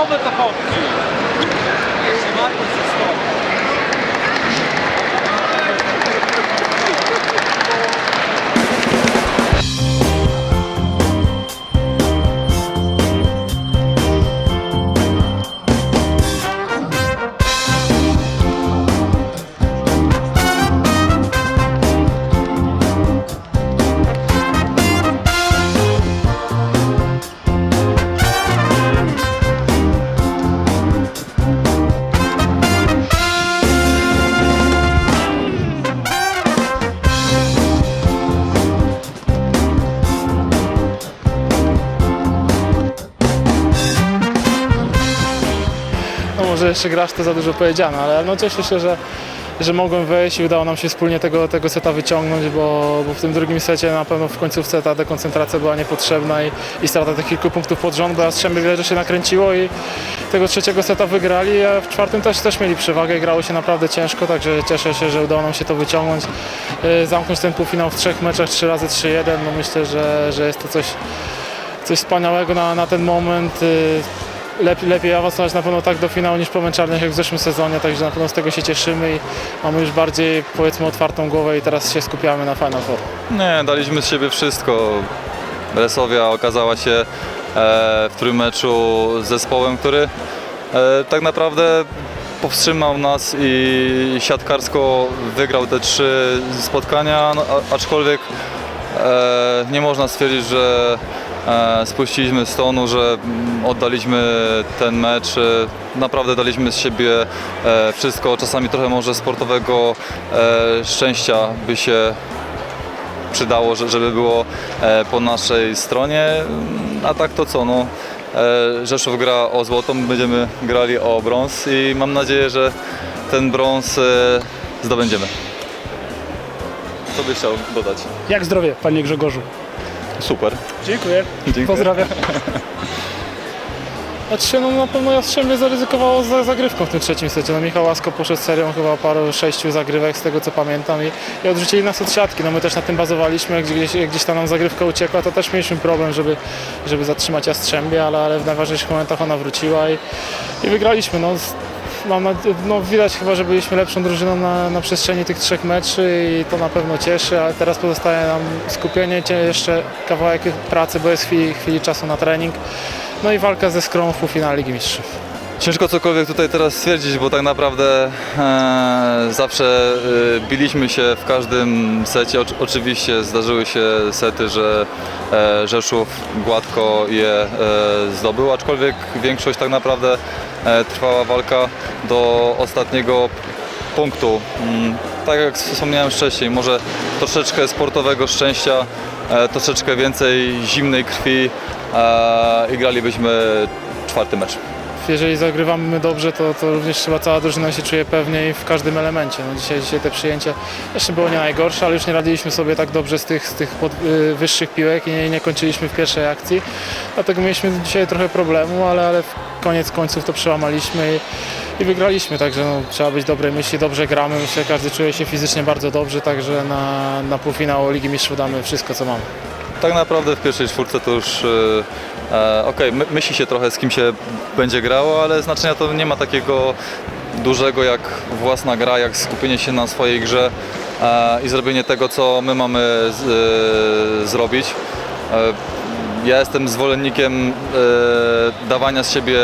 over the box. Może jeszcze grasz to za dużo powiedziane, ale no cieszę się, że, że mogłem wejść i udało nam się wspólnie tego, tego seta wyciągnąć, bo, bo w tym drugim secie na pewno w końcówce ta dekoncentracja była niepotrzebna i, i strata tych kilku punktów pod rząd, bo wiele, że się nakręciło i tego trzeciego seta wygrali, a w czwartym też, też mieli przewagę i grało się naprawdę ciężko, także cieszę się, że udało nam się to wyciągnąć, yy, zamknąć ten półfinał w trzech meczach, 3 razy 3-1, no myślę, że, że jest to coś, coś wspaniałego na, na ten moment. Yy, lepiej, lepiej awansować na pewno tak do finału niż po męczarniach jak w zeszłym sezonie, także na pewno z tego się cieszymy i mamy już bardziej powiedzmy otwartą głowę i teraz się skupiamy na Final Four. Nie, daliśmy z siebie wszystko. Resowia okazała się e, w którym meczu zespołem, który e, tak naprawdę powstrzymał nas i siatkarsko wygrał te trzy spotkania, no, aczkolwiek e, nie można stwierdzić, że spuściliśmy z tonu, że mm, oddaliśmy ten mecz. E, Naprawdę daliśmy z siebie e, wszystko, czasami trochę może sportowego e, szczęścia by się przydało, że- żeby było e, po naszej stronie. A tak to co, no, e, Rzeszów gra o złoto, my będziemy grali o brąz i mam nadzieję, że ten brąz e, zdobędziemy. Co byś chciał dodać? Jak zdrowie, panie Grzegorzu? Super. Dziękuję. Dziękuję. Pozdrawiam. Znaczy, no na pewno Jastrzębie zaryzykowało za zagrywką w tym trzecim secie. No Michał Łasko poszedł serią chyba paru, sześciu zagrywek z tego co pamiętam i, i odrzucili nas od siatki. No my też na tym bazowaliśmy, jak gdzieś, jak gdzieś ta nam zagrywka uciekła, to też mieliśmy problem, żeby, żeby zatrzymać Jastrzębie, ale, ale w najważniejszych momentach ona wróciła i, i wygraliśmy. No, mam nadzie- no, widać chyba, że byliśmy lepszą drużyną na, na przestrzeni tych trzech meczy i to na pewno cieszy, ale teraz pozostaje nam skupienie, jeszcze kawałek pracy, bo jest chwili, chwili czasu na trening. No i walka ze Skrą w półfinale Ligi Mistrzów. Ciężko cokolwiek tutaj teraz stwierdzić, bo tak naprawdę e, zawsze e, biliśmy się w każdym secie. Oczy- oczywiście zdarzyły się sety, że e, Rzeszów gładko je e, zdobył, aczkolwiek większość tak naprawdę e, trwała walka do ostatniego punktu. Mm, Tak jak wspomniałem wcześniej, może troszeczkę sportowego szczęścia, e, troszeczkę więcej zimnej krwi e, i gralibyśmy czwarty mecz. Jeżeli zagrywamy dobrze, to, to również chyba cała drużyna się czuje pewniej w każdym elemencie. No dzisiaj, dzisiaj te przyjęcie jeszcze było nie najgorsze, ale już nie radziliśmy sobie tak dobrze z tych, z tych pod, y, wyższych piłek i nie, nie kończyliśmy w pierwszej akcji. Dlatego mieliśmy dzisiaj trochę problemu, ale, ale koniec końców to przełamaliśmy i, i wygraliśmy. Także no, trzeba być dobrej myśli, dobrze gramy. Myślę, każdy czuje się fizycznie bardzo dobrze, także na, na półfinał Ligi Mistrzów damy wszystko, co mamy. Tak naprawdę w pierwszej czwórce to już e, okej, my, myśli się trochę z kim się będzie grało, ale znaczenia to nie ma takiego dużego jak własna gra, jak skupienie się na swojej grze e, i zrobienie tego, co my mamy z, e, zrobić. E, ja jestem zwolennikiem e, dawania z siebie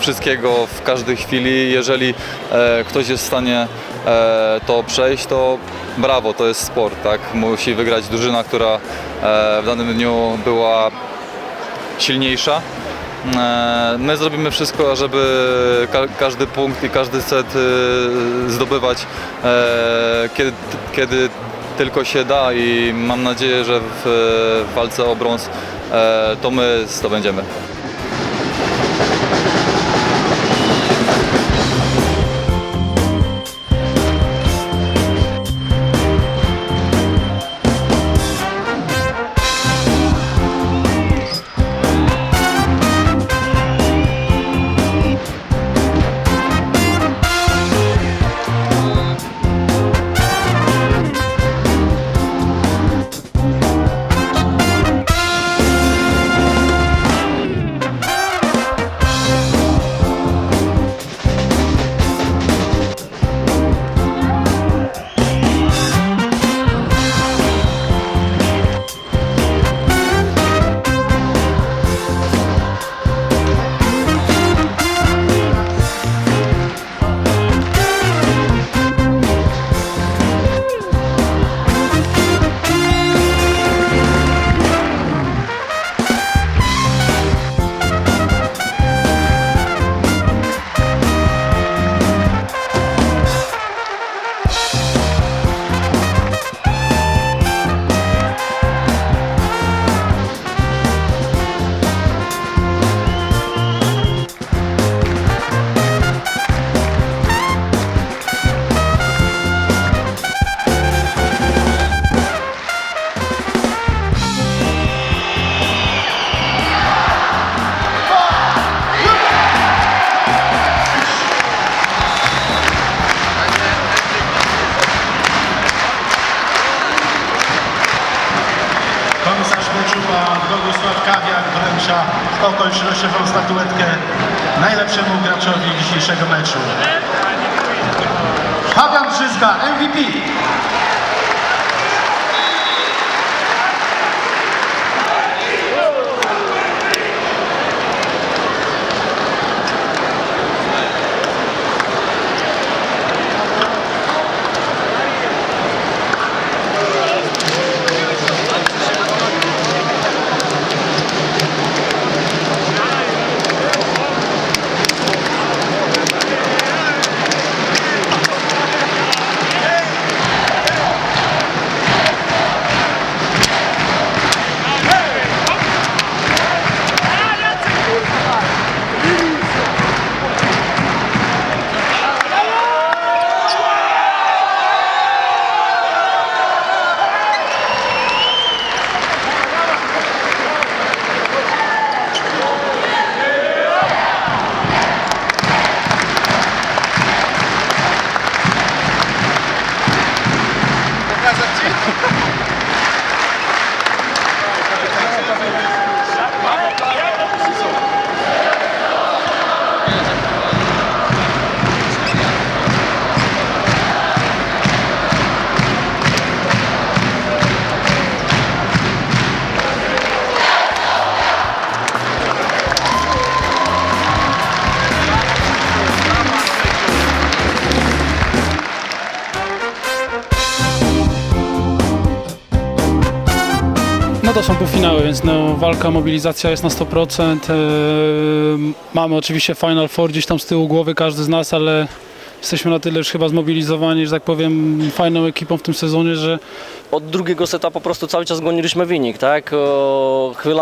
wszystkiego w każdej chwili. Jeżeli e, ktoś jest w stanie e, to przejść, to brawo, to jest sport, tak? Musi wygrać drużyna, która e, w danym dniu była silniejsza. E, My zrobimy wszystko, żeby ka- każdy punkt i każdy set e, zdobywać e, kiedy, kiedy tylko się da i mam nadzieję, że w, w walce o brąz e, to my zdobędziemy. Bogusław Kawiak wręcza okolicznościową statuetkę najlepszemu graczowi dzisiejszego meczu. Fabian Brzyzga, MVP. To są półfinały, więc no, walka, mobilizacja jest na 100%. Yy, mamy oczywiście Final Four gdzieś tam z tyłu głowy, każdy z nas, ale jesteśmy na tyle już chyba zmobilizowani, że tak powiem, fajną ekipą w tym sezonie, że od drugiego seta po prostu cały czas goniliśmy wynik, tak? O, chwilami